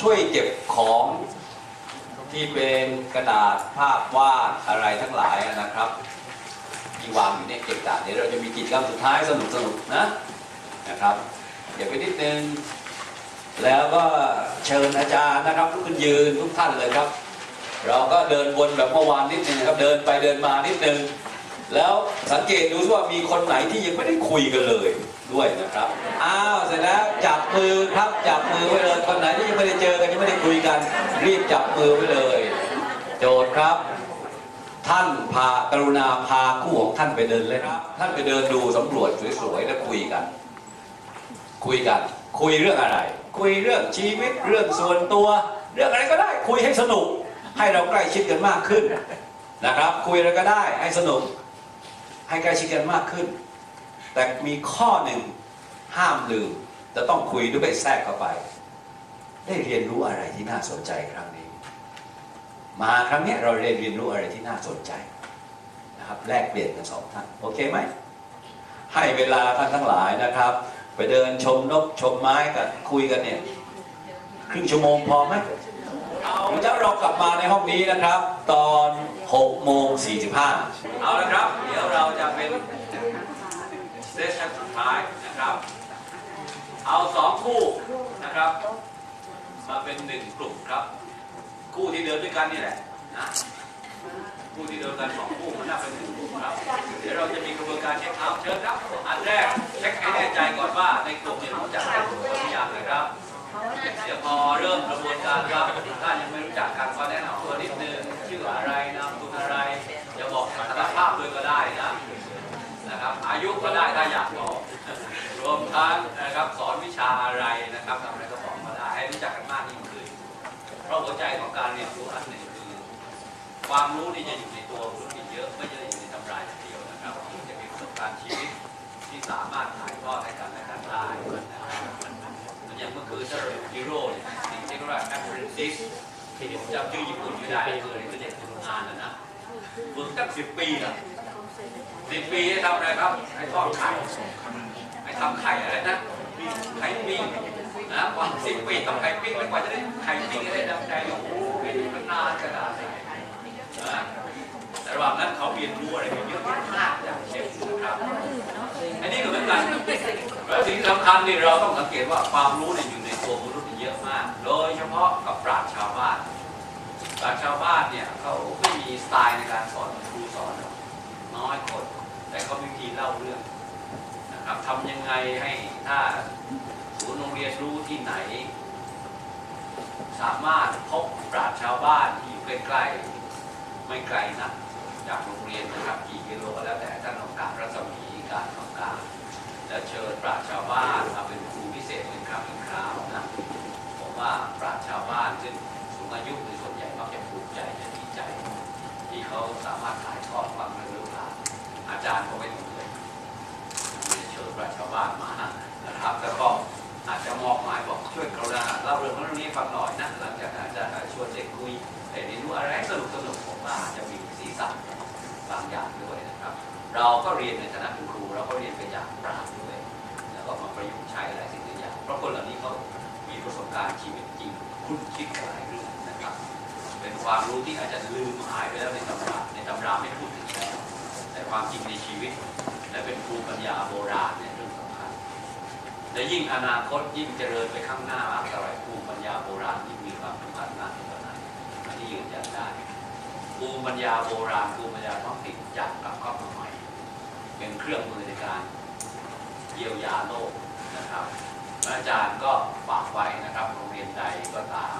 ช่วยเก็บของที่เป็นกระดาษภาพวาดอะไรทั้งหลายนะครับที่วางอยู่เนี่ยเก็บกระดาษเดี๋ยวเราจะมีกิจกรรมสุดท้ายสนุกสนุกๆนะนะครับเก็บไปนิดนึงแล้วก็เชิญอาจารย์นะครับลุกขึ้นยืนทุกท่านเลยครับ เราก็เดินวนแบบเมื่อวานนิดนึงนะครับเดินไปเดินมานิดนึงแล้วสังเกตดูว่ามีคนไหนที่ยังไม่ได้คุยกันเลย ด้วยนะครับ อ้าวเสร็จแล้วจับมือครับจับมือไว้เลยคนไหนที่ยังไม่ได้เจอกันยังไม่ได้คุยกัน รีบจับมือไว้เลย โจทย์ครับ ท่านพากรุณาพาคู่ของท่านไปเดินเลยครับ ท่านไปเดินดูสำรวจสวยๆแล้วคุยกัน คุยกัน คุยเรื่องอะไร คุยเรื่องชีวิตเรื่องส่วนตัว เรื่องอะไรก็ได้คุยให้สนุก ให้เราใกล้ชิดกันมากขึ้นนะครับ คุยอะไรก็ได้ให้สนุก ให้ใกล้ชิดกันมากขึ้น แต่มีข้อหนึ่งห้ามลืมจะต้องคุยด้วยแทรกเข้าไป ได้เรียนรู้อะไรที่น่าสนใจครั้งนี้ มาครั้งนี้เราเรียนเรียนรู้อะไรที่น่าสนใจนะครับแลกเปลี่ยนกันสองท่านโอเคไหมให้เวลาท่านทั้งหลายนะครับ ไปเดินชมนกชมไม้กันคุยกันเนี่ยครึ่งชั่วโมงพอไหมเอาแล้วเรากลับมาในห้องนี้นะครับ ตอน6โมง45เอาละครับ เดี๋ยวเราจะเป็น ซสชั่นสุดท้ายนะครับ เอาสองคู่นะครับ มาเป็นหนึ่งกลุ่มครับ คู่ที่เดินด้วยกันนี่แหละนะคู่ที่เดินกันสองคู่มันน่าเป็นหนึ่งกลุ่มครับ เดี๋ยวเราจะมีกระบวนการเช็คเอาท์เชิญครับ อันแรกเช็คให้แน่ใจก่อนว่าในกลุ่มเนี่ยรู้จักกันอย่างนะครับ เดี๋ยวพอเริ่มกระบวนการครับถ้านยังไม่รู้จักกันก็แนะนำตัวนิดนึงชื่ออะไรนามสกุลอะไรอย่าบอกสถานภาพเลยก็ได้นะนะครับ อายุก็ได้ถ้าอยากบอก รวมทั้งนะครับสอนวิชาอะไรนะครับทำอะไรก็บอกมาได้ให้รู้จักกันมากยิ่งขึ้นเพราะหัวใจของการเรียนรู้อันหนึ่งคือความรู้นี่จะอยู่ในตัวรู้นี่เยอะไม่ใช่อยู่ในตำราอย่างเดียวนะครับจะมีประสบการณ์ชีวิตที่สามารถถ่ายทอดให้กันและกันได้อย่างเมื่อคืนเราอฮีโร่เนี่ยสิ่งที่เรียกว่าแอปเรนติสที่ผมจำชื่อญี่ปุ่นไม่ได้คืออะไรคือเด็กทำงานนะนะฝึกตั้งสิบปีนะสิบปีให้ทำอะไรครับให้ทอดไข่ ทำไข่อะไรนะไข่ปิ้งนะกว่าสิบปีทำไข่ปิ้งแล้วกว่าจะได้ไข่ปิ้งได้ดังใจโอ้โหมันนานขนาดไหนแต่ระหว่างนั้นเขาเรียนรู้อะไรกันเยอะมากจากเชฟนะครับอันนี้ก็เหมือนกันแล้วสิ่งสำคัญนี่เราต้องสังเกตว่าความรู้เนี่ยอยู่ในตัวมนุษย์เยอะมาก โดยเฉพาะกับปราชญ์ชาวบ้านปราชญ์ชาวบ้านเนี่ยเขาไม่มีสไตล์ในการสอนครูสอนน้อยคนแต่เขามีวิธีเล่าเรื่อง ทำยังไงให้ถ้าศูนย์โรงเรียนรู้ที่ไหน สามารถพบปราชชาวบ้านที่อยู่ใกล้ๆไม่ไกลนะจากโรงเรียนนะครับกี่กิโลก็แล้วแต่ท่านต้องการรัศมีการต้องการและเชิญปราชชาวบ้านมาเป็นครูพิเศษเป็นครั้งเป็นคราวนะผมว่าปราชชาวบ้านซึ่งสูงอายุโดยส่วนใหญ่มักจะภูมิใจจะดีใจ ที่เขาสามารถถ่ายทอดความรู้ลูกหลานอาจารย์ก็ไม่ต้องเลยเชิญปราชญ์ชาวบ้านมานะครับ แล้วก็อาจจะมอบหมายบอกช่วยกรุณาเล่าเรื่องเรื่องนี้ฟังหน่อยนะหลังจากนั้นจะชวนเด็กคุยเรียนรู้อะไรสนุกสนุกผมว่าอาจจะมีสีสันบางอย่างด้วยนะครับ เราก็เรียนในฐานะผู้ครูเราก็เรียนไปจากปราชญ์ด้วยแล้วก็มาประยุกต์ใช้หลายสิ่งหลายอย่างเพราะคนเหล่านี้เขามีประสบการณ์ชีวิตจริงคุ้นคิดหลายเรื่องนะครับ เป็นความรู้ที่อาจจะลืมหายไปแล้วในตำราในตำราไม่พูดถึงแล้วแต่ความจริงในชีวิต และเป็นภูมิปัญญาโบราณเนี่ยเรื่องสำคัญและยิ่งอนาคตยิ่งเจริญไปข้างหน้ามากเท่าไหร่ภูมิปัญญาโบราณยิ่งมีความสำคัญมากเท่านั้นอันนี้ยืนยันได้ภูมิปัญญาโบราณภูมิปัญญาท้องถิ่นจะกลับเข้ามาใหม่ เป็นเครื่องมือในการเยียวยาโลกนะครับอาจารย์ก็ฝากไว้นะครับโรงเรียนใดก็ตาม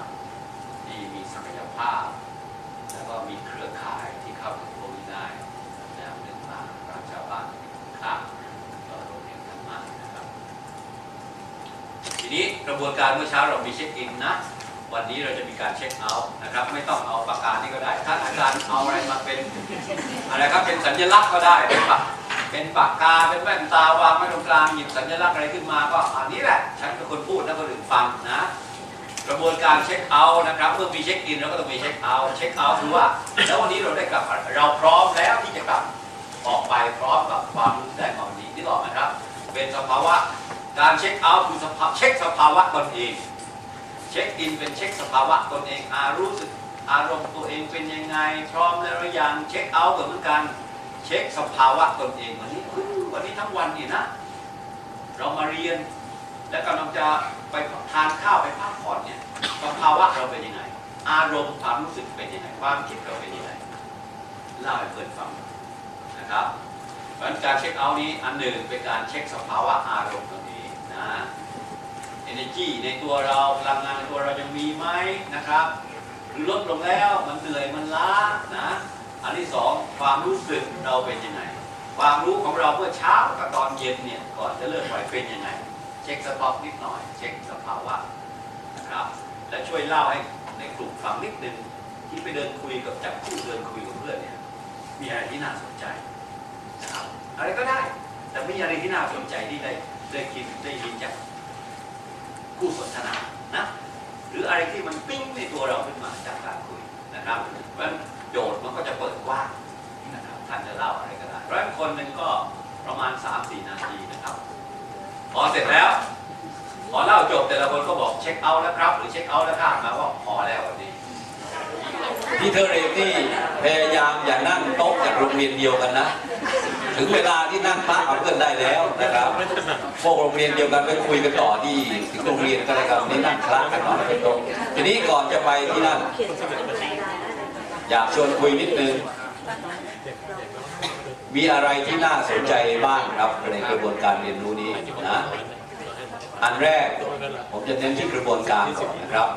ที่มีศักยภาพ แล้วก็มีเครือข่ายที่เข้าถึงพวกนี้ได้ ข้ามก็โรงเรียนกันมากนะครับ ทีนี้กระบวนการเมื่อเช้าเรามีเช็คอินนะวันนี้เราจะมีการเช็คเอาท์นะครับ ไม่ต้องเอาปากกานี่ก็ได้ถ้าอาจารย์เอาอะไรมาเป็นอะไรครับเป็นสัญลักษณ์ก็ได้เป็นปากเป็นปากกาเป็นแว่นตาวางไว้ตรงกลางหยิบสัญลักษณ์อะไรขึ้นมาก็อันนี้แหละฉันเป็นคนพูดแล้วคนอื่นฟังนะ กระบวนการเช็คเอาท์นะครับเมื่อมีเช็คอินเราก็ต้องมีเช็คเอาท์เช็คเอาท์คือว่าแล้ววันนี้เราได้กลับเราพร้อมแล้วที่จะกลับ ออกไปพร้อมกับความรู้ที่ได้มาวันนี้นี่บอกไหมครับ เป็นสภาวะการเช็คเอาท์คือสภาเช็คสภาวะตนเอง เช็คอินเป็นเช็คสภาวะตนเองอารู้สึกอารมณ์ตัวเองเป็นยังไง พร้อมแล้วหรือยังเช็คเอาท์ก็เหมือนกันเช็คสภาวะตนเองวันนี้วันนี้ทั้งวันนี่นะ เรามาเรียน แล้วกำลังจะไปทานข้าวไปพักผ่อนเนี่ยสภาวะเราเป็นยังไง อารมณ์ความรู้สึกเป็นยังไงความคิดเราเป็นยังไงเล่าให้เพื่อนฟัง นะครับเพราะการเช็คเอาท์นี้อันหนึ่งเป็นการเช็คสภาวะอารมณ์ตรงนี้นะ energy ในตัวเราพลังงานในตัวเรายังมีไหมนะครับหรือลดลงแล้วมันเหนื่อยมันล้านะอันที่สองความรู้สึกเราเป็นยังไงความรู้ของเราเมื่อเช้ากับตอนเย็นเนี่ยก่อนจะเลิกไปเป็นยังไง เช็คสต็อกนิดหน่อย เช็คสภาวะนะครับและช่วยเล่าให้ในกลุ่มฟังนิดนึงที่ไปเดินคุยกับจับคู่เดินคุยกับเพื่อนเนี่ยมีอะไรที่น่าสนใจ นะครับอะไรก็ได้ แต่ไมีอะไรที่น่าสนใจที่ได้ได้คิดได้ยินจากคู่สนทนานะหรืออะไรที่มันปิ้งในตัวเราขึ้นมาจากการคุยนะครับเพราะฉะนั้นโจทย์มันก็จะเปิดกว้างนะครับท่านจะเล่าอะไรก็ได้ร้อยคนหนึ่งก็ประมาณ 3-4 นาทีนะครับ พอเสร็จแล้ว พอเล่าจบแต่ละคนก็บอกเช็คเอาท์แล้วครับ หรือเช็คเอาท์แล้วครับมาว่าพอแล้ววันนี้พี่เทเรนนี่พยายามอย่านั่งโต๊ะจากโรงเรียนเดียวกันนะ ถึงเวลาที่นั่งพักกับเพื่อนได้แล้วนะครับพวกโรงเรียนเดียวกันไปคุยกันต่อที่ถึงโรงเรียนก็ได้ครับวันนี้นั่งคลากันหน่อยเป็นโต๊ะทีนี้ก่อนจะไปที่นั่น อยากชวนคุยนิดนึง มีอะไรที่น่าสนใจบ้างครับในกระบวนการเรียนรู้นี้นะอันแรกผมจะเน้นที่กระบวนการก่อนนะครับ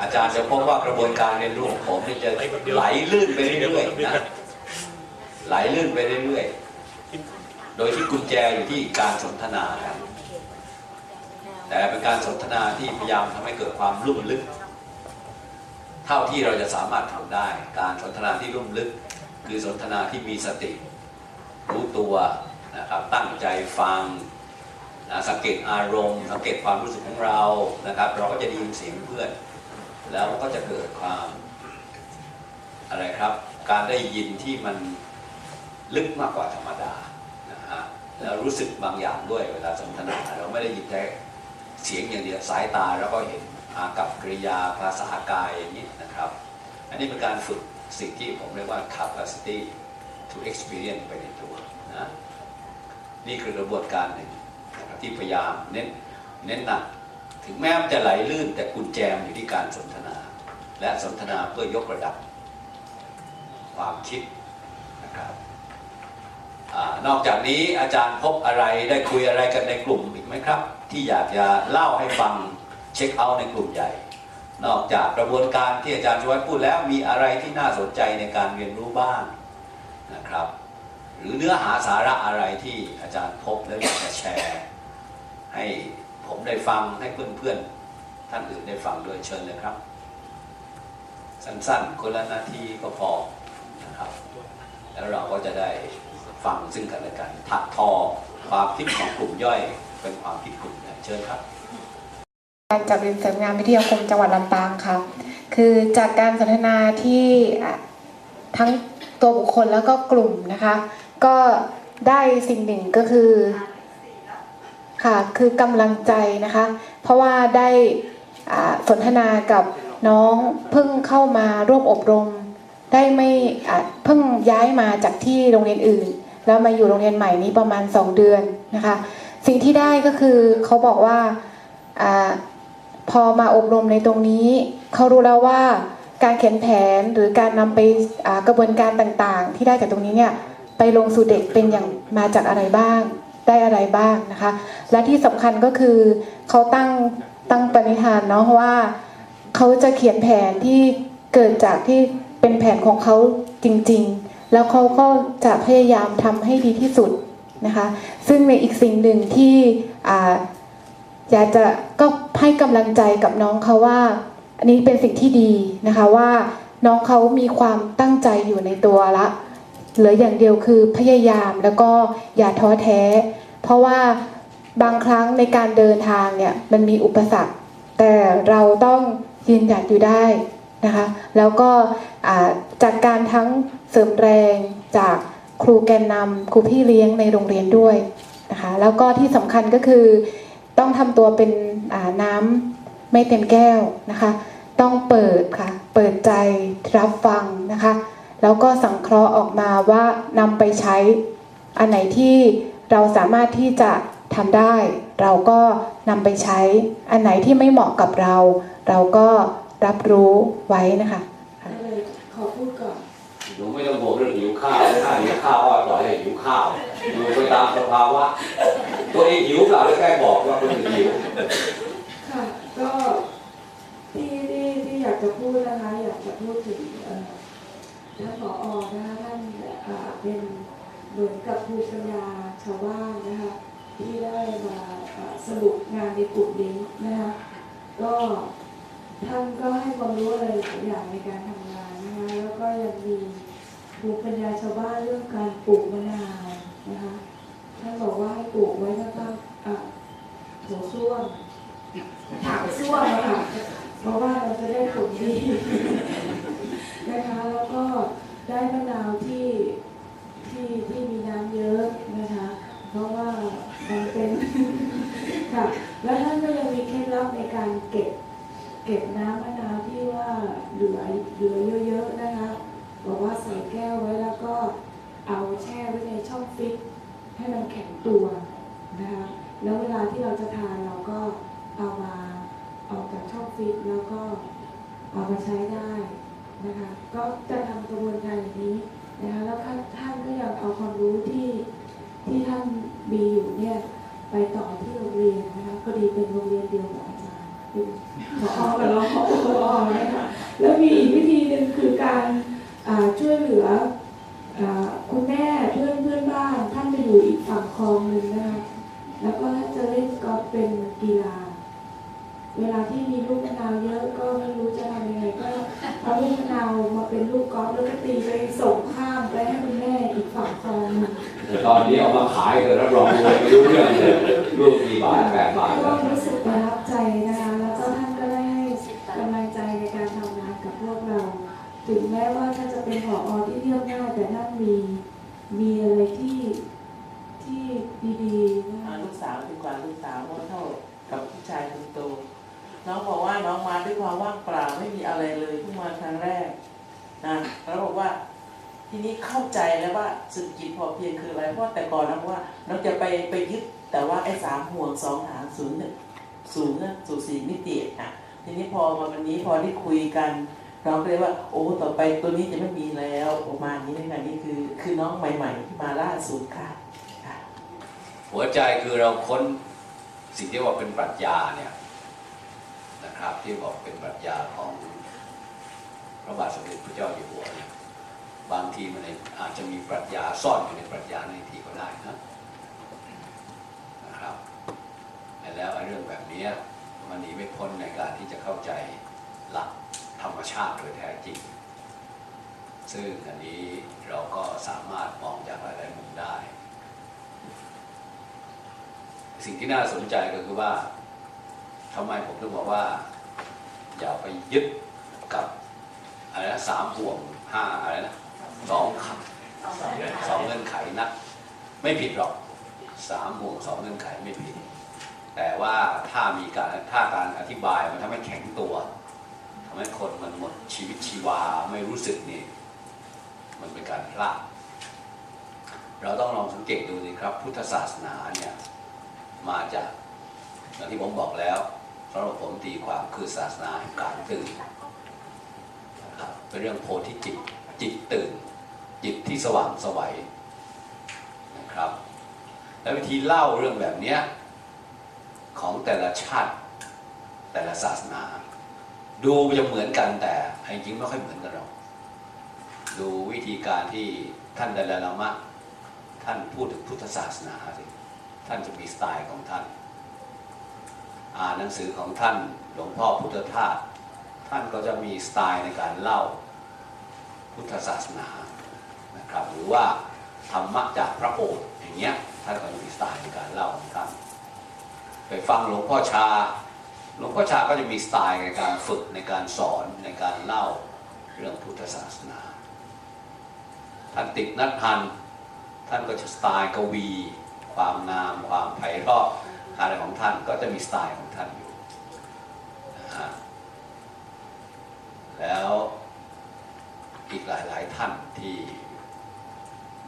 อาจารย์จะพบว่ากระบวนการเรียนรู้ของผมนี่จะไหลลื่นไปเรื่อยๆนะไหลลื่นไปเรื่อยๆ โดยที่กุญแจอยู่ที่การสนทนาครับแต่เป็นการสนทนาที่พยายามทำให้เกิดความลุ่มลึก เท่าที่เราจะสามารถทำได้ การสนทนาที่ลุ่มลึก คือสนทนาที่มีสติ รู้ตัวนะครับตั้งใจฟังนะสังเกตอารมณ์ สังเกตความรู้สึกของเรานะครับ เราก็จะได้ยินเสียงเพื่อน แล้วก็จะเกิดความอะไรครับ การได้ยินที่มันลึกมากกว่าธรรมดา รู้สึกบางอย่างด้วยเวลาสนทนา เราไม่ได้ยินแค่เสียงอย่างเดียวสายตาเราก็เห็นอากับกริยาภาษากายอย่างนี้นะครับ อันนี้เป็นการฝึกสิ่งที่ผมเรียกว่า capacity to experience ไปในตัวนะนี่คือกระบวนการหนึ่งที่พยายามเน้นเน้นหนักถึงแม้มันจะไหลลื่นแต่กุญแจมอยู่ที่การสนทนา และสนทนาเพื่อยกระดับ ความคิดนะครับ นอกจากนี้อาจารย์พบอะไรได้คุยอะไรกันในกลุ่มอีกไหมครับ ที่อยากจะเล่าให้ฟังเช็คเอาท์ในกลุ่มใหญ่ นอกจากกระบวนการที่อาจารย์ชวยพูดแล้วมีอะไรที่น่าสนใจในการเรียนรู้บ้างนะครับ หรือเนื้อหาสาระอะไรที่อาจารย์พบแล้วอยากจะแชร์ ให้ผมได้ฟังให้เพื่อนๆท่านอื่นได้ฟังด้วยเชิญเลยครับ สั้นๆคนละนาทีก็พอนะครับ แล้วเราก็จะได้ ฟังซึ่งกันและกันถักทอความคิดของกลุ่มย่อยเป็นความคิดกลุ่มใหญ่เชิญครับการจัดเรียนเสริมงานวิทยาคมจังหวัดลำปางค่ะคือจากการสนทนาที่ทั้งตัวบุคคลแล้วก็กลุ่มนะคะ ก็ได้สิ่งหนึ่งก็คือค่ะคือกำลังใจนะคะ เพราะว่าได้สนทนากับน้องเพิ่งเข้ามาร่วมอบรม ได้ไม่เพิ่งย้ายมาจากที่โรงเรียนอื่น แล้วมาอยู่โรงเรียนใหม่นี้ประมาณ 2 เดือนนะคะ สิ่งที่ได้ก็คือเขาบอกว่าอพอมาอบรมในตรงนี้เขารู้แล้วว่าการเขียนแผนหรือการนำไปกระบวนการต่างๆ ที่ได้จากตรงนี้เนี่ยไปลงสู่เด็กเป็นอย่างมาจากอะไรบ้างได้อะไรบ้างนะคะ และที่สำคัญก็คือเขาตั้งตั้งปณิธานเนาะว่าเขาจะเขียนแผนที่เกิดจากที่เป็นแผนของเขาจริง ๆ แล้วเขาก็จะพยายามทำให้ดีที่สุดนะคะซึ่งในอีกสิ่งหนึ่งที่อาอยากจะก็ให้กำลังใจกับน้องเขาว่า อันนี้เป็นสิ่งที่ดีนะคะว่าน้องเขามีความตั้งใจอยู่ในตัวละเหลืออย่างเดียวคือพยายามแล้วก็อย่าท้อแท้ เพราะว่าบางครั้งในการเดินทางเนี่ยมันมีอุปสรรค แต่เราต้องยืนหยัดอยู่ได้ นะคะ แล้วก็จากการทั้งเสริมแรงจากครูแกนนำครูพี่เลี้ยงในโรงเรียนด้วยนะคะ แล้วก็ที่สำคัญก็คือต้องทำตัวเป็นน้ำไม่เต็มแก้วนะคะ ต้องเปิดค่ะ เปิดใจรับฟังนะคะ แล้วก็สังเคราะห์ออกมาว่านำไปใช้อันไหนที่เราสามารถที่จะทำได้ เราก็นำไปใช้อันไหนที่ไม่เหมาะกับเรา เราก็ รับรู้ไว้นะคะก็เลยขอพูดก่อนหนูไม่ต้องห่วงเรื่องหิวข้าวถ้าหิวข้าวก็ปล่อยให้หิวข้าวอยู่ไปตามสภาวะตัวเองหิวเปล่าแล้วแค่บอกว่าคนอื่นหิวค่ะก็ที่ที่ที่อยากจะพูดนะคะอยากจะพูดถึงเอ่อท่านผอนะคะท่านเอ่อเป็นเหมือนกับภูมิปัญญาชาวบ้านนะคะที่ได้มาเอ่อสรุปงานในกลุ่มนี้นะคะก็ ท่านก็ให้ความรู้อะไรหลายอย่างในการทำงานนะคะแล้วก็ยังมีภูมิปัญญาชาวบ้านเรื่องการปลูกมะนาวนะคะท่านบอกว่าให้ปลูกไว้นะคะอะโถส้วมถังส้วมอะค่ะเพราะว่าเราจะได้ผลดีนะคะแล้วก็ได้มะนาวที่ที่ที่มีน้ำเยอะนะคะ เพราะว่ามันเป็นค่ะแล้วท่านก็ยังมีเคล็ดลับในการเก็บ เก็บน้ำมะนาวที่ว่าเหลือเหลือเยอะๆนะคะ บอกว่าใส่แก้วไว้แล้วก็เอาแช่ไว้ในช่องฟิตให้มันแข็งตัวนะคะแล้วเวลาที่เราจะทานเราก็เอามาออกจากช่องฟิตแล้วก็เอามาใช้ได้นะคะก็จะทำกระบวนการอย่างนี้นะคะแล้วท่านท่านก็อยังเอาความรู้ที่ที่ท่านมีอยู่เนี่ยไปต่อที่โรงเรียนนะคะพอดีเป็นโรงเรียนเดียวกับ อาจารย์เป็นผอกับรองผอนะคะแล้วมีอีกวิธีหนึ่งคือการอ่าช่วยเหลืออ่าคุณแม่เพื่อนเพื่อนบ้านท่านจะอยู่อีกฝั่งคลองหนึ่งนะคะแล้วก็ท่านจะเล่นกอล์ฟเป็นกีฬา เวลาที่มีลูกมะนาวเยอะก็ไม่รู้จะทำยังไงก็เอาลูกมะนาวมาเป็นลูกกอล์ฟแล้วก็ตีไปส่งข้ามไปให้คุณแม่อีกฝั่งคลองหนึ่งแต่ตอนนี้เอามาขายเลยรับรองรวยไม่รู้เรื่องเลยลูกกี่บาทแปดบาทก็รู้สึกประทับใจนะ ถึงแม้ว่าท่านจะเป็นผออที่เรียบง่ายแต่ท่านมีมีอะไรที่ที่ดีๆนะลูกสาวดีกว่าลูกสาวเพราะเท่ากับผู้ชายคนโตน้องบอกว่าน้องมาด้วยความว่างเปล่าไม่มีอะไรเลยเพิ่งมาครั้งแรกนะแล้วบอกว่าทีนี้เข้าใจแล้วว่าเศรษฐกิจพอเพียงคืออะไรเพราะแต่ก่อนน้องว่าน้องจะไปไปยึดแต่ว่าไอ้สามห่วงสองหางศูนย์เนี่ยศูนย์นี่ยสู่สี่มิติอะทีนี้พอมาวันนี้พอได้คุยกัน น้องก็เลยว่า โอ้ต่อไปตัวนี้จะไม่มีแล้วประมาณนี้เลยค่ะนี่คือ คือน้องใหม่ ๆ ที่มาล่าสุดค่ะ หัวใจคือเราค้นสิ่งที่ว่าเป็นปรัชญาเนี่ยนะครับ ที่บอกเป็นปรัชญาของพระบาทสมเด็จพระเจ้าอยู่หัวเนี่ยบางทีมันอาจจะมีปรัชญาซ่อนอยู่ในปรัชญาในทีก็ได้นะนะครับแล้วไอ้เรื่องแบบนี้มันหนีไม่พ้นในการที่จะเข้าใจหลัก รรมชาติโดยแท้จริง ซึ่งอันนี้เราก็สามารถมองจากหลายๆมุมได้ สิ่งที่น่าสนใจก็คือว่าทำไมผมถึงบอกว่า อย่าไปยึดกับอะไรนะสามห่วงห้าอะไรนะสองคำสองเงื่อนไขนะไม่ผิดหรอกสามห่วงสองเงื่อนไขไม่ผิด แต่ว่าถ้ามีการถ้าการอธิบายมันทำให้แข็งตัว ทำให้คนมันหมดชีวิตชีวาไม่รู้สึกนี่มันเป็นการพลาดเราต้องลองสังเกตดูสิครับ พุทธศาสนาเนี่ยมาจากอย่างที่ผมบอกแล้วสำหรับผมตีความคือศาสนาแห่งการตื่นนะครับเป็นเรื่องโพธิจิตจิตตื่น จิตที่สว่างสวัยนะครับ และวิธีเล่าเรื่องแบบนี้ของแต่ละชาติแต่ละศาสนา ดูจะเหมือนกันแต่จริงๆไม่ค่อยเหมือนกันหรอกดูวิธีการที่ท่านไดลาลามะ ท่านพูดถึงพุทธศาสนาสิท่านจะมีสไตล์ของท่าน อ่านหนังสือของท่านหลวงพ่อพุทธทาสท่านก็จะมีสไตล์ในการเล่าพุทธศาสนานะครับหรือว่าธรรมะจากพระโอษฐ์อย่างเงี้ยท่านก็จะมีสไตล์ในการเล่าของท่านไปฟังหลวงพ่อชา หลวงพ่อชาก็จะมีสไตล์ในการฝึกในการสอนในการเล่าเรื่องพุทธศาสนา ท่านติดนัดพันท่านก็จะสไตล์กวี ความงาม ความไพเราะอะไรของท่านก็จะมีสไตล์ของท่านอยู่แล้วอีกหลายหลายท่านที่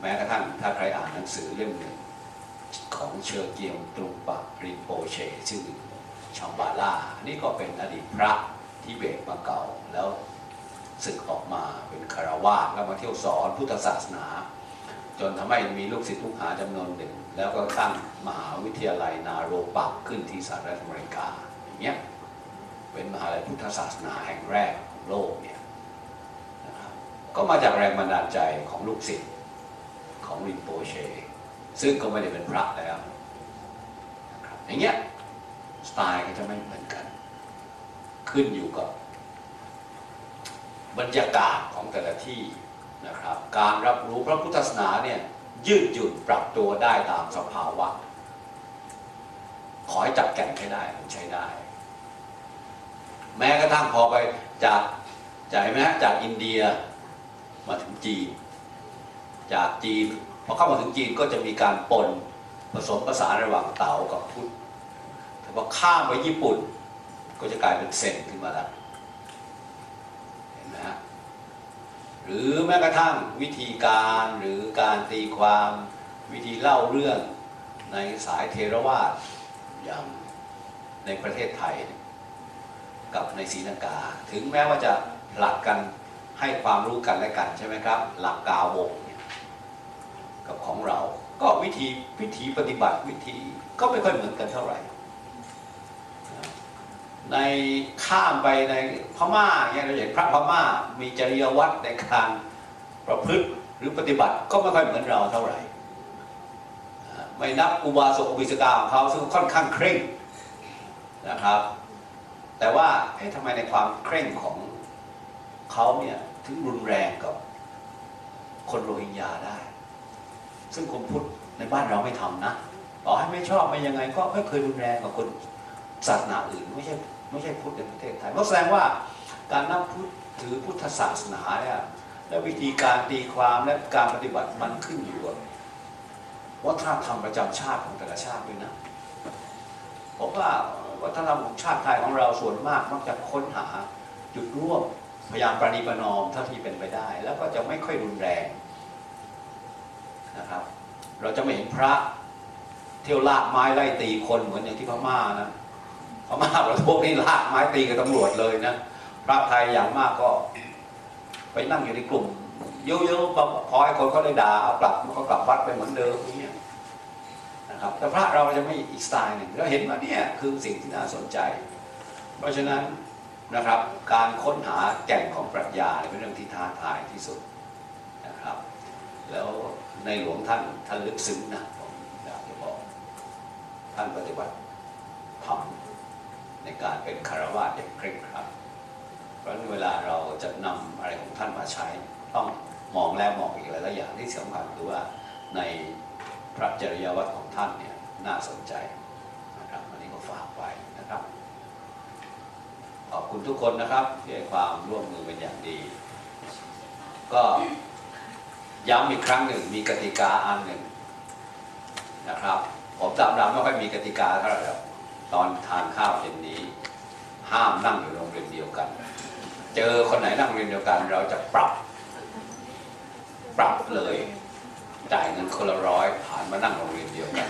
แม้กระทั่งถ้าใครอ่านหนังสือเล่มหนึ่งของเชอร์เกียงตรุงปะรินโปเช ซึ่ง ชอมบาล่านี่ก็เป็นอดีตพระที่เบตมาเก่าแล้วศึกออกมาเป็นคารวาสแล้วมาเที่ยวสอนพุทธศาสนา จนทำให้มีลูกศิษย์ลูกหาจำนวนหนึ่ง แล้วก็ตั้งมหาวิทยาลัยนาโรปักขึ้นที่สหรัฐอเมริกาอย่างเงี้ยเป็นมหาลัยพุทธศาสนาแห่งแรกของโลกเนี่ยนะครับก็มาจากแรงบันดาลใจของลูกศิษย์ของรินโปเช ซึ่งก็ไม่ได้เป็นพระแล้วนะครับอย่างเงี้ย ตล์ก็จะไม่เหมือนกัน ขึ้นอยู่กับบรรยากาศของแต่ละที่นะครับ การรับรู้พระพุทธศาสนาเนี่ยยืดหยุ่นปรับตัวได้ตามสภาวะ ขอให้จับแก่นให้ได้มันใช้ได้ แม้กระทั่งพอไปจากจากไหมฮะจากอินเดียมาถึงจีน จากจีนพอเข้ามาถึงจีนก็จะมีการปนผสมผสานระหว่างเต๋ากับพุทธ แต่พอข้ามไปญี่ปุ่น ก็จะกลายเป็นเซนขึ้นมาแล้วเห็นไหมฮะหรือแม้กระทั่งวิธีการหรือการตีความวิธีเล่าเรื่องในสายเทรวาสอย่างในประเทศไทย กับในศรีลังกา ถึงแม้ว่าจะผลัดกันให้ความรู้กันและกันใช่ไหมครับ หลักกาวงเนี่ยกับของเรา ก็วิธีวิธีปฏิบัติวิธีก็ไม่ค่อยเหมือนกันเท่าไหร่ ในข้ามไปในพม่าเนี่ยเราเห็นพระพม่ามีจริยวัตรในการประพฤติหรือปฏิบัติก็ไม่ค่อยเหมือนเราเท่าไหร่ ไม่นับอุบาสกอุบิสกาของเขาซึ่งค่อนข้างเคร่งนะครับ แต่ว่าเอ๊ะทำไมในความเคร่งของเขาเนี่ยถึงรุนแรงกับคนโรฮิงญาได้ ซึ่งคนพุทธในบ้านเราไม่ทำนะต่อให้ไม่ชอบไม่ยังไง ก็ไม่เคยรุนแรงกับคนศาสนาอื่นไม่ใช่ ไม่ใช่พุทธในประเทศไทยเพราะแสดงว่าการนับพุทธถือพุทธศาสนาเนี่ยและวิธีการตีความและการปฏิบัติมันขึ้นอยู่กับวัฒนธรรมประจำชาติของแต่ละชาติด้วยนะผมว่าวัฒนธรรมของชาติไทยของเราส่วนมากมักจะค้นหาจุดร่วมพยายามประนีประนอมเท่าที่เป็นไปได้ แล้วก็จะไม่ค่อยรุนแรงนะครับ เราจะไม่เห็นพระเที่ยวลากไม้ไล่ตีคนเหมือนอย่างที่พม่านะ พม่าประท้วงนี่ลากไม้ตีกับตำรวจเลยนะพระไทยอย่างมากก็ ไปนั่งอยู่ในกลุ่มเยอะๆพอให้คนเขาได้ด่าเอากลับมันก็กลับวัดไปเหมือนเดิมเงี้ยนะครับแต่พระเราจะไม่อีกสไตล์หนึ่งเราเห็นว่าเนี่ยคือสิ่งที่น่าสนใจ เพราะฉะนั้นนะครับการค้นหาแก่นของปรัชญาเนี่ยเป็นเรื่องที่ท้าทายที่สุดนะครับ แล้วในหลวงท่านท่านลึกซึ้งนะผมอยากจะบอกท่านปฏิบัติธรรม ในการเป็นคารวะอย่างเคร่งครัด เพราะนั้นเวลาเราจะนำอะไรของท่านมาใช้ ต้องมองแล้วมองอีกหลายๆอย่างที่สำคัญคือว่าในพระจริยวัตรของท่านเนี่ยน่าสนใจนะครับอันนี้ก็ฝากไว้นะครับ ขอบคุณทุกคนนะครับที่ให้ความร่วมมือเป็นอย่างดี ก็ย้ำอีกครั้งหนึ่งมีกติกาอันหนึ่งนะครับ ผมตามรามไม่ค่อยมีกติกาเท่าไหร่หรอก ตอนทานข้าวเย็นนี้ ห้ามนั่งอยู่โรงเรียนเดียวกัน เจอคนไหนนั่งโรงเรียนเดียวกัน เราจะปรับ ปรับเลย จ่ายเงินคนละร้อยผ่านมานั่งโรงเรียนเดียวกัน